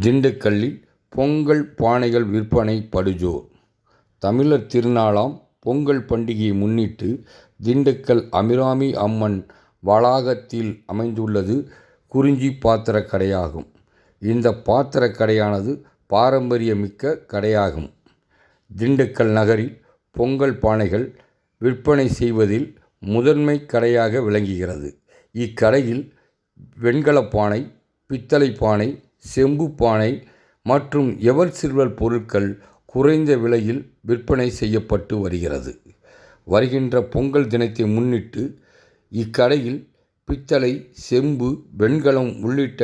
திண்டுக்கல்லில் பொங்கல் பானைகள் விற்பனை படுஜோர் தமிழர் திருநாளாம் பொங்கல் பண்டிகையை முன்னிட்டு திண்டுக்கல் அமிராமி அம்மன் வளாகத்தில் அமைந்துள்ளது குறிஞ்சி பாத்திரக் கடையாகும். இந்த பாத்திரக் கடையானது பாரம்பரியமிக்க கடையாகும். திண்டுக்கல் நகரில் பொங்கல் பானைகள் விற்பனை செய்வதில் முதன்மை கடையாக விளங்குகிறது. இக்கடையில் வெண்கலப்பானை பித்தளை பானை, செம்பு பானை மற்றும் எவர் சில்வர் பொருட்கள் குறைந்த விலையில் விற்பனை செய்யப்பட்டு வருகிறது. வருகின்ற பொங்கல் தினத்தை முன்னிட்டு இக்கடையில் பித்தளை, செம்பு, வெண்கலம் உள்ளிட்ட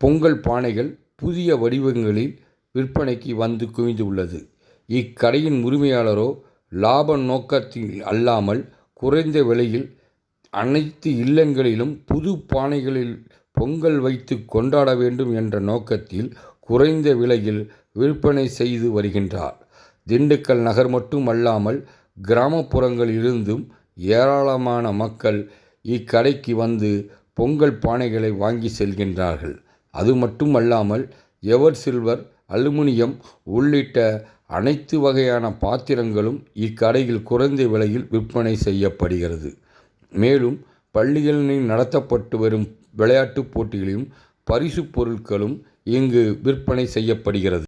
பொங்கல் பானைகள் புதிய வடிவங்களில் விற்பனைக்கு வந்து குவிந்துள்ளது. இக்கடையின் உரிமையாளரோ லாப நோக்கத்தில் அல்லாமல் குறைந்த விலையில் அனைத்து இல்லங்களிலும் புது பானைகளில் பொங்கல் வைத்து கொண்டாட வேண்டும் என்ற நோக்கத்தில் குறைந்த விலையில் விற்பனை செய்து வருகின்றார். திண்டுக்கல் நகர் மட்டுமல்லாமல் கிராமப்புறங்களிலிருந்தும் ஏராளமான மக்கள் இக்கடைக்கு வந்து பொங்கல் பானைகளை வாங்கி செல்கின்றார்கள். அது மட்டுமல்லாமல் எவர் சில்வர், அலுமினியம் உள்ளிட்ட அனைத்து வகையான பாத்திரங்களும் இக்கடையில் குறைந்த விலையில் விற்பனை செய்யப்படுகிறது. மேலும் பள்ளிகளில் நடத்தப்பட்டு வரும் விளையாட்டுப் போட்டிகளையும் பரிசுப் பொருட்களும் இங்கு விற்பனை செய்யப்படுகிறது.